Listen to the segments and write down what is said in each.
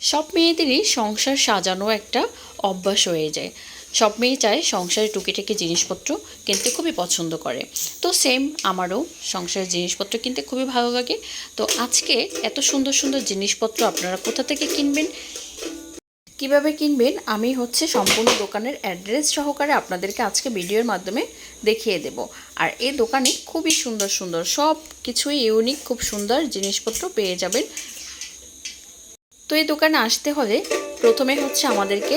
সব মেয়েদেরই সংসার সাজানো একটা অভ্যাস হয়ে যায়। সব মেয়ে চায় সংসারে টুকিটাকি জিনিসপত্র কিনতে খুবই পছন্দ করে। তো সেম আমারও সংসারের জিনিসপত্র কিনতে খুবই ভালো লাগে। তো আজকে এত সুন্দর সুন্দর জিনিসপত্র আপনারা কোথা থেকে কিনবেন? কীভাবে কিনবেন? আমি হচ্ছে সম্পূর্ণ দোকানের অ্যাড্রেস সহকারে আপনাদেরকে আজকে ভিডিওর মাধ্যমে দেখিয়ে দেব। আর এই দোকানে খুবই সুন্দর সুন্দর সব কিছুই ইউনিক খুব সুন্দর জিনিসপত্র পেয়ে যাবেন। তো এই দোকানে আসতে হলে প্রথমে হচ্ছে আমাদেরকে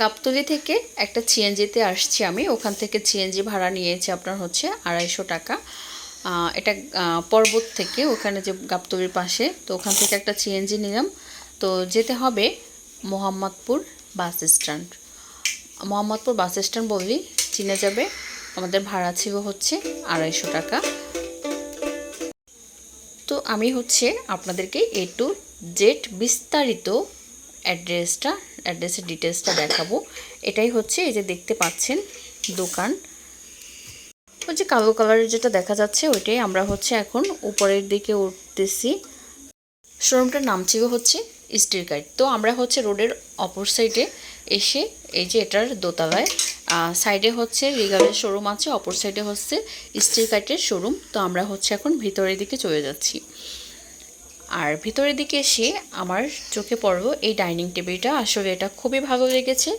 গাবতলি থেকে একটা সিএনজিতে আসছি আমি। ওখান থেকে সিএনজি ভাড়া নিয়েছি আপনার হচ্ছে আড়াইশো টাকা। এটা পর্বত থেকে ওখানে যে গাবতলির পাশে, তো ওখান থেকে একটা সিএনজি নিলাম। তো যেতে হবে Mohammadpur bus stand. Mohammadpur bus stand বললেই চিনে যাবে, আমাদের ভাড়া ছিল হচ্ছে আড়াইশো টাকা। তো আমি হচ্ছে আপনাদেরকে এ টু জেড বিস্তারিত অ্যাড্রেসটা অ্যাড্রেসের ডিটেলসটা দেখাবো। এটাই হচ্ছে এই যে দেখতে পাচ্ছেন দোকান। ওই যে কালো কালারের যেটা দেখা যাচ্ছে, ওইটাই আমরা হচ্ছে এখন উপরের দিকে উঠতেছি। শোরুমটার নাম ছিল হচ্ছে স্টিল গাইড তো আমরা হচ্ছে রোডের অপর সাইডে এসে এই যে এটার দোতলায় সাইডে হচ্ছে রিগালের শোরুম আছে, অপর সাইডে হচ্ছে স্টিল কাইটের শোরুম তো আমরা হচ্ছে এখন ভিতরের দিকে চলে যাচ্ছি। আর ভিতরের দিকে এসে আমার চোখে পড়ল এই ডাইনিং টেবিলটা। আসলে এটা খুবই ভালো লেগেছে,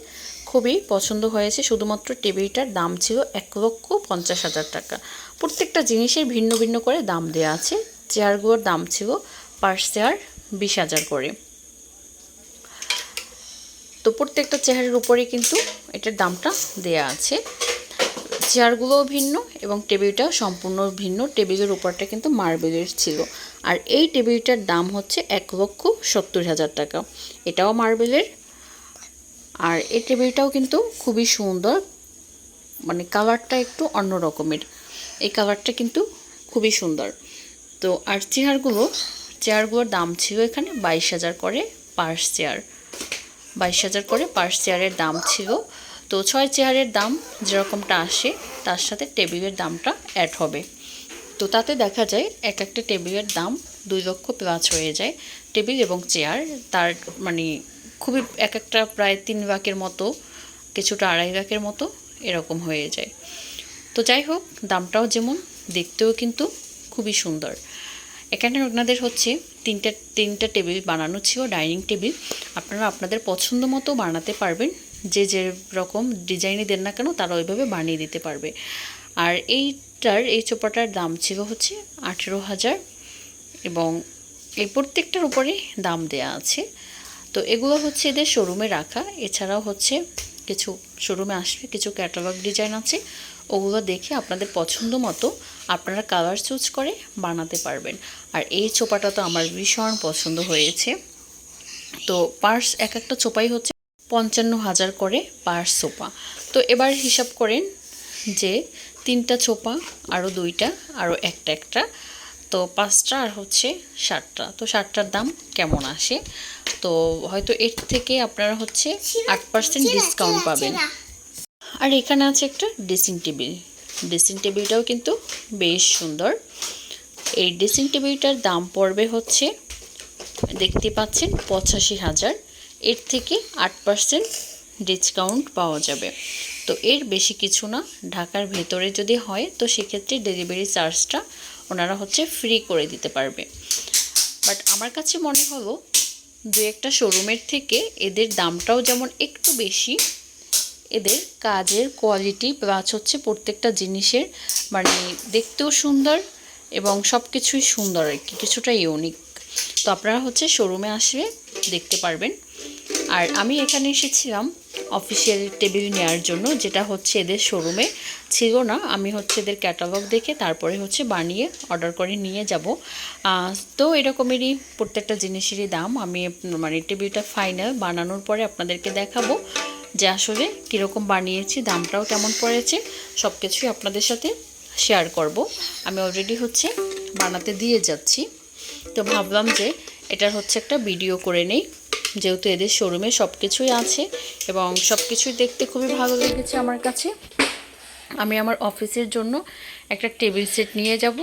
খুবই পছন্দ হয়েছে। শুধুমাত্র টেবিলটার দাম ছিল এক লক্ষ পঞ্চাশ হাজার টাকা। প্রত্যেকটা জিনিসের ভিন্ন ভিন্ন করে দাম দেওয়া আছে। চেয়ারগুলোর দাম ছিল পার চেয়ার বিশ হাজার করে। তো প্রত্যেকটা চেয়ারের উপরে কিন্তু এটার দামটা দেয়া আছে। চেয়ারগুলোও ভিন্ন এবং টেবিলটাও সম্পূর্ণ ভিন্ন। টেবিলের উপরটা কিন্তু মার্বেলের ছিল। আর এই টেবিলটার দাম হচ্ছে এক লক্ষ সত্তর হাজার টাকা। এটাও মার্বেলের। আর এই টেবিলটাও কিন্তু খুবই সুন্দর। মানে কালারটা একটু অন্য রকমের। এই কালারটা কিন্তু খুবই সুন্দর। তো আর চেয়ারগুলো, চেয়ারগুলোর দাম ছিল এখানে বাইশ হাজার করে পার্স চেয়ার। বাইশ হাজার করে পার্স চেয়ারের দাম ছিল। তো ছয় চেয়ারের দাম যেরকমটা আসে, তার সাথে টেবিলের দামটা অ্যাড হবে। তো তাতে দেখা যায় এক একটা টেবিলের দাম দুই লক্ষ প্লাস হয়ে যায়। টেবিল এবং চেয়ার, তার মানে খুবই এক একটা প্রায় তিন লাখের মতো, কিছুটা আড়াই লাখের মতো এরকম হয়ে যায়। তো যাই হোক, দামটাও যেমন, দেখতেও কিন্তু খুবই সুন্দর। এখানে আপনাদের হচ্ছে তিনটা তিনটা টেবিল বানানো ছিল, ডাইনিং টেবিল। আপনারা আপনাদের পছন্দ মতো বানাতে পারবেন। যে যে রকম ডিজাইনই দেন না কেন তারা ওইভাবে বানিয়ে দিতে পারবে। আর এইটার, এই চোপাটার দাম ছিল হচ্ছে আঠেরো হাজার এবং এই প্রত্যেকটার উপরে দাম দেয়া আছে। তো এগুলো হচ্ছে এদের শোরুমে রাখা। এছাড়াও হচ্ছে কিছু শোরুমে আসবে, কিছু ক্যাটালগ ডিজাইন আছে। ওগুলো দেখে আপনাদের পছন্দ মতো আপনারা কালার চুজ করে বানাতে পারবেন। আর এই চোপাটা তো আমার ভীষণ পছন্দ হয়েছে। তো পার্স এক একটা চোপাই হচ্ছে পঞ্চান্ন হাজার করে পার সোপা তো এবার হিসাব করেন যে তিনটা চোপা আরও দুইটা আরও একটা একটা। তো পাঁচটা আর হচ্ছে ষাটটা তো ষাটটার দাম কেমন আসে? তো হয়তো এর থেকে আপনারা হচ্ছে আট পার্সেন্ট ডিসকাউন্ট পাবেন। আর এখানে আছে একটা ড্রেসিং টেবিল ড্রেসিং টেবিলটাও কিন্তু বেশ সুন্দর। এই ড্রেসিং টেবিলটার দাম পড়বে হচ্ছে, দেখতে পাচ্ছেন পঁচাশি হাজার। এর থেকে আট পার্সেন্ট ডিসকাউন্ট পাওয়া যাবে। তো এর বেশি কিছু না, ঢাকার ভেতরে যদি হয়, তো সেক্ষেত্রে ডেলিভারি চার্জটা ওনারা হচ্ছে ফ্রি করে দিতে পারবে। বাট আমার কাছে মনে হলো, দু একটা শোরুমের থেকে এদের দামটাও যেমন একটু বেশি, এদের কাজের কোয়ালিটি প্লাস হচ্ছে প্রত্যেকটা জিনিসের মানে দেখতেও সুন্দর এবং সব কিছুই সুন্দর আর কি, কিছুটা ইউনিক তো আপনারা হচ্ছে শোরুমে আসবে দেখতে পারবেন। আর আমি এখানে এসেছিলাম অফিসিয়াল টেবিল নেওয়ার জন্য, যেটা হচ্ছে এদের শোরুমে ছিল না, আমি হচ্ছে এদের ক্যাটালগ দেখে তারপরে হচ্ছে বানিয়ে অর্ডার করে নিয়ে যাব। তো এরকমেরই প্রত্যেকটা জিনিসেরই দাম। আমি মানে টেবিলটা ফাইনাল বানানোর পরে আপনাদেরকে দেখাবো যে আসলে কীরকম বানিয়েছি, দামটাও কেমন পড়েছে। সব কিছুই আপনাদের সাথে শেয়ার করব। আমি অলরেডি হচ্ছে বানাতে দিয়ে যাচ্ছি। তো ভাবলাম যে এটার হচ্ছে একটা ভিডিও করে নেই। যেহেতু এদের শোরুমে সব কিছুই আছে এবং সব কিছুই দেখতে খুবই ভালো লেগেছে আমার কাছে। আমি আমার অফিসের জন্য একটা টেবিল সেট নিয়ে যাব।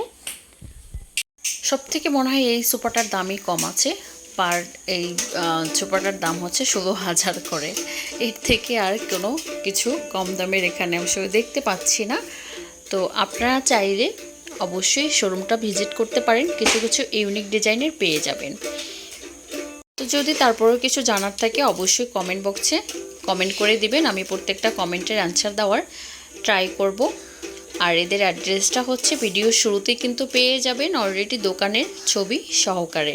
সব থেকে মনে হয় এই সোফাটার দামই কম আছে। পার এই চোপাটার দাম হচ্ছে ষোলো হাজার করে। এর থেকে আর কোনো কিছু কম দামের এখানে আমি দেখতে পাচ্ছি না। তো আপনারা চাইলে অবশ্যই শোরুমটা ভিজিট করতে পারেন। কিছু কিছু ইউনিক ডিজাইনের পেয়ে যাবেন। তো যদি তারপরেও কিছু জানার থাকে, অবশ্যই কমেন্ট বক্সে কমেন্ট করে দিবেন। আমি প্রত্যেকটা কমেন্টের অ্যান্সার দেওয়ার ট্রাই করব। আর এদের অ্যাড্রেসটা হচ্ছে ভিডিওর শুরুতেই কিন্তু পেয়ে যাবেন অলরেডি দোকানের ছবি সহকারে।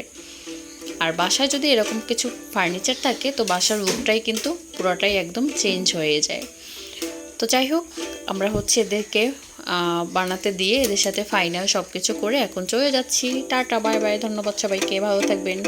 আর বাসায় যদি এরকম কিছু ফার্নিচার থাকে, তো বাসার লুকটাই কিন্তু পুরোটাই একদম চেঞ্জ হয়ে যায়। তো যাই হোক, আমরা হচ্ছে এদেরকে বানাতে দিয়ে এদের সাথে ফাইনাল সব কিছু করে এখন চলে যাচ্ছি। টাটা বাই বাই ধন্যবাদ সবাইকে। ভালো থাকবেন।